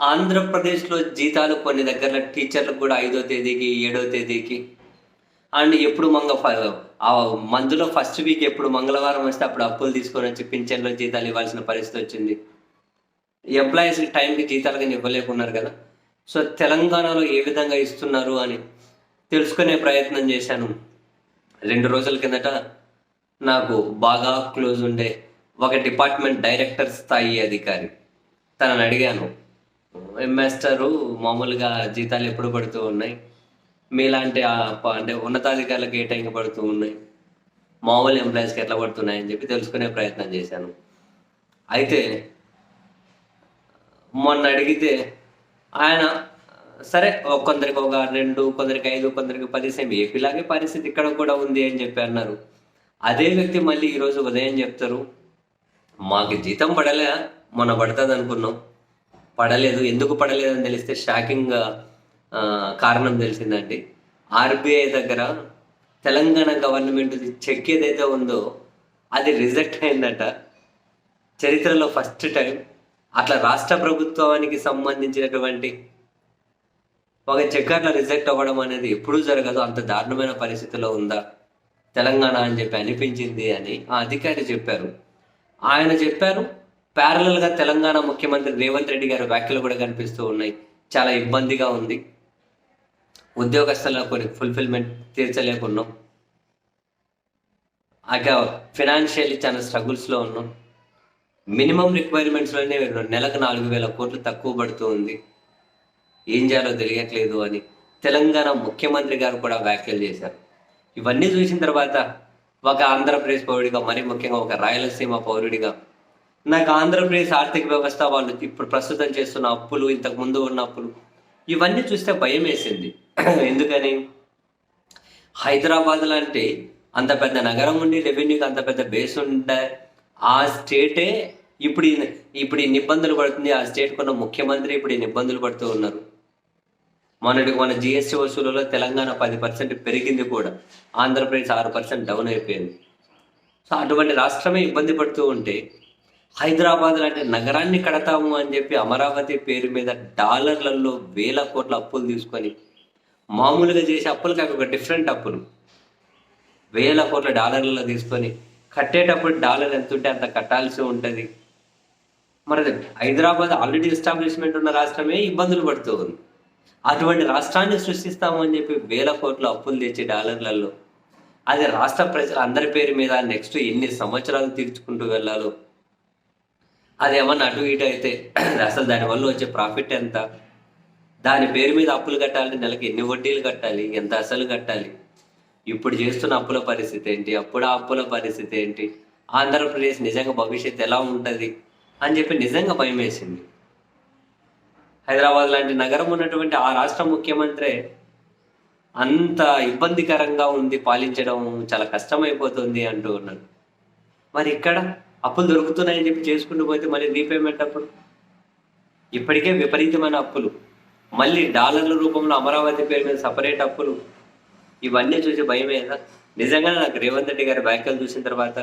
ఆంధ్రప్రదేశ్లో జీతాలు కొన్ని దగ్గర టీచర్లకు కూడా ఐదో తేదీకి ఏడో తేదీకి. అండ్ ఎప్పుడు మంగ ఫ- ఆ మందులో ఫస్ట్ వీక్ ఎప్పుడు మంగళవారం వస్తే అప్పుడు అప్పులు తీసుకొని వచ్చి పింఛన్లో జీతాలు ఇవ్వాల్సిన పరిస్థితి వచ్చింది. ఎంప్లాయీస్కి టైంకి జీతాలు కానీ ఇవ్వలేకున్నారు కదా. సో తెలంగాణలో ఏ విధంగా ఇస్తున్నారు అని తెలుసుకునే ప్రయత్నం చేశాను. రెండు రోజుల కిందట నాకు బాగా క్లోజ్ ఉండే ఒక డిపార్ట్మెంట్ డైరెక్టర్ స్థాయి అధికారి తనని అడిగాను. మాస్టరు మామూలుగా జీతాలు ఎప్పుడు పడుతూ ఉన్నాయి? మీలాంటి ప- అంటే ఉన్నతాధికారులకు ఏ టైంకి పడుతూ ఉన్నాయి? మామూలు ఎంప్లాయీస్కి ఎట్లా పడుతున్నాయని చెప్పి తెలుసుకునే ప్రయత్నం చేశాను. అయితే మొన్న అడిగితే ఆయన సరే కొందరికి ఒక రెండు కొందరికి ఐదు కొందరికి పది సేమ్ ఏపీలాగే పరిస్థితి ఇక్కడ కూడా ఉంది అని చెప్పి అన్నారు. అదే వ్యక్తి మళ్ళీ ఈరోజు ఉదయం చెప్తారు మాకు జీతం పడలే మొన్న పడుతుంది అనుకున్నాం. పడలేదు ఎందుకు పడలేదు అని తెలిస్తే షాకింగ్ కారణం తెలిసిందండి. ఆర్బీఐ దగ్గర తెలంగాణ గవర్నమెంట్ చెక్ ఏదైతే ఉందో అది రిజెక్ట్ అయిందట. చరిత్రలో ఫస్ట్ టైం అట్లా రాష్ట్ర ప్రభుత్వానికి సంబంధించినటువంటి ఒక చెక్ అట్లా రిజెక్ట్ అవ్వడం అనేది ఎప్పుడూ జరగదు. అంత దారుణమైన పరిస్థితిలో ఉందా తెలంగాణ అని చెప్పి అనిపించింది అని ఆ అధికారి చెప్పారు. ఆయన చెప్పారు ప్యారలల్గా గా తెలంగాణ ముఖ్యమంత్రి రేవంత్ రెడ్డి గారి వ్యాఖ్యలు కూడా కనిపిస్తూ ఉన్నాయి. చాలా ఇబ్బందిగా ఉంది. ఉద్యోగస్తుల్లో కొన్ని ఫుల్ఫిల్మెంట్ తీర్చలేకున్నాం. అక ఫినాన్షియల్లీ చాలా స్ట్రగుల్స్లో ఉన్నాం. మినిమం రిక్వైర్మెంట్స్లోనే నెలకు నాలుగు వేల కోట్లు తక్కువ పడుతూ ఉంది. ఏం చేయాలో తెలియట్లేదు అని తెలంగాణ ముఖ్యమంత్రి గారు కూడా వ్యాఖ్యలు చేశారు. ఇవన్నీ చూసిన తర్వాత ఒక ఆంధ్రప్రదేశ్ పౌరుడిగా మరీ ముఖ్యంగా ఒక రాయలసీమ పౌరుడిగా నాకు ఆంధ్రప్రదేశ్ ఆర్థిక వ్యవస్థ వాళ్ళు ఇప్పుడు ప్రస్తుతం చేస్తున్న అప్పులు ఇంతకు ముందు ఉన్న అప్పులు ఇవన్నీ చూస్తే భయం వేసింది. ఎందుకని? హైదరాబాద్ లాంటి అంత పెద్ద నగరం ఉండి రెవెన్యూకి అంత పెద్ద బేస్ ఉండే ఆ స్టేటే ఇప్పుడు ఇప్పుడు ఇన్ని ఇబ్బందులు పడుతుంది. ఆ స్టేట్ కొన్న ముఖ్యమంత్రి ఇప్పుడు ఇన్ని ఇబ్బందులు పడుతూ ఉన్నారు. మొన్నటి మన జిఎస్టీ వసూలులో తెలంగాణ పది పర్సెంట్ పెరిగింది కూడా. ఆంధ్రప్రదేశ్ ఆరు పర్సెంట్ డౌన్ అయిపోయింది. సో అటువంటి రాష్ట్రమే ఇబ్బంది పడుతూ ఉంటే హైదరాబాద్ లాంటి నగరాన్ని కడతాము అని చెప్పి అమరావతి పేరు మీద డాలర్లలో వేల కోట్ల అప్పులు తీసుకొని మామూలుగా చేసే అప్పులు కాక ఒక డిఫరెంట్ అప్పులు. వేల కోట్ల డాలర్లలో తీసుకొని కట్టేటప్పుడు డాలర్ ఎంత ఉంటే అంత కట్టాల్సి ఉంటుంది. మరి హైదరాబాద్ ఆల్రెడీ ఎస్టాబ్లిష్మెంట్ ఉన్న రాష్ట్రమే ఇబ్బందులు పడుతూ ఉంది. అటువంటి రాష్ట్రాన్ని సృష్టిస్తాము అని చెప్పి వేల కోట్ల అప్పులు తెచ్చి డాలర్లలో అది రాష్ట్ర ప్రజల అందరి పేరు మీద నెక్స్ట్ ఎన్ని సంవత్సరాలు తీర్చుకుంటూ వెళ్ళాలో అది ఏమన్నా అటు ఇటు అయితే అసలు దానివల్ల వచ్చే ప్రాఫిట్ ఎంత? దాని పేరు మీద అప్పులు కట్టాలంటే నెలకి ఎన్ని వడ్డీలు కట్టాలి? ఎంత అసలు కట్టాలి? ఇప్పుడు చేస్తున్న అప్పుల పరిస్థితి ఏంటి? అప్పుడు ఆ అప్పుల పరిస్థితి ఏంటి? ఆంధ్రప్రదేశ్ నిజంగా భవిష్యత్తు ఎలా ఉంటుంది? అని చెప్పి నిజంగా భయం వేసింది. హైదరాబాద్ లాంటి నగరం ఉన్నటువంటి ఆ రాష్ట్ర ముఖ్యమంత్రి అంత ఇబ్బందికరంగా ఉంది పాలించడం చాలా కష్టమైపోతుంది అంటూ ఉన్నాడు. మరి ఇక్కడ అప్పులు దొరుకుతున్నాయని చెప్పి చేసుకుంటూ పోతే మళ్ళీ రీపేమెంట్ అప్పుడు? ఇప్పటికే విపరీతమైన అప్పులు. మళ్ళీ డాలర్ల రూపంలో అమరావతి పేరు మీద సపరేట్ అప్పులు. ఇవన్నీ చూసి భయమేదా నిజంగానే నాకు రేవంత్ రెడ్డి గారి వ్యాఖ్యలు చూసిన తర్వాత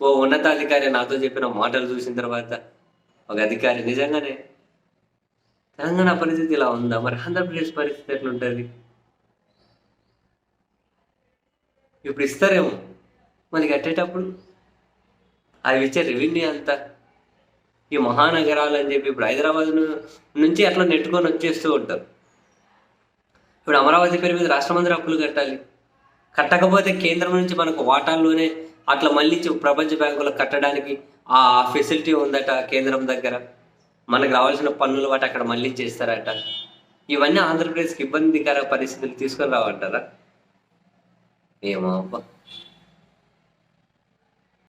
ఓ ఉన్నతాధికారి నాతో చెప్పిన మాటలు చూసిన తర్వాత ఒక అధికారి నిజంగానే తెలంగాణ పరిస్థితి ఇలా ఉందా? మరి ఆంధ్రప్రదేశ్ పరిస్థితి ఎట్లుంటుంది? ఇప్పుడు ఇస్తారేమో? మనకి అట్టేటప్పుడు అవి ఇచ్చే రెవెన్యూ అంతా ఈ మహానగరాలు అని చెప్పి ఇప్పుడు హైదరాబాద్ నుంచి అట్లా నెట్టుకొని వచ్చేస్తూ ఉంటారు. ఇప్పుడు అమరావతి పేరు మీద రాష్ట్రమందరూ అప్పులు కట్టాలి. కట్టకపోతే కేంద్రం నుంచి మనకు వాటాల్లోనే అట్లా మళ్ళీ ప్రపంచ బ్యాంకులో కట్టడానికి ఆ ఫెసిలిటీ ఉందట కేంద్రం దగ్గర. మనకు రావాల్సిన పన్నులు వాటి అక్కడ మళ్ళీ చేస్తారట. ఇవన్నీ ఆంధ్రప్రదేశ్కి ఇబ్బందికర పరిస్థితులు తీసుకొని రావంటారా ఏమో అబ్బా.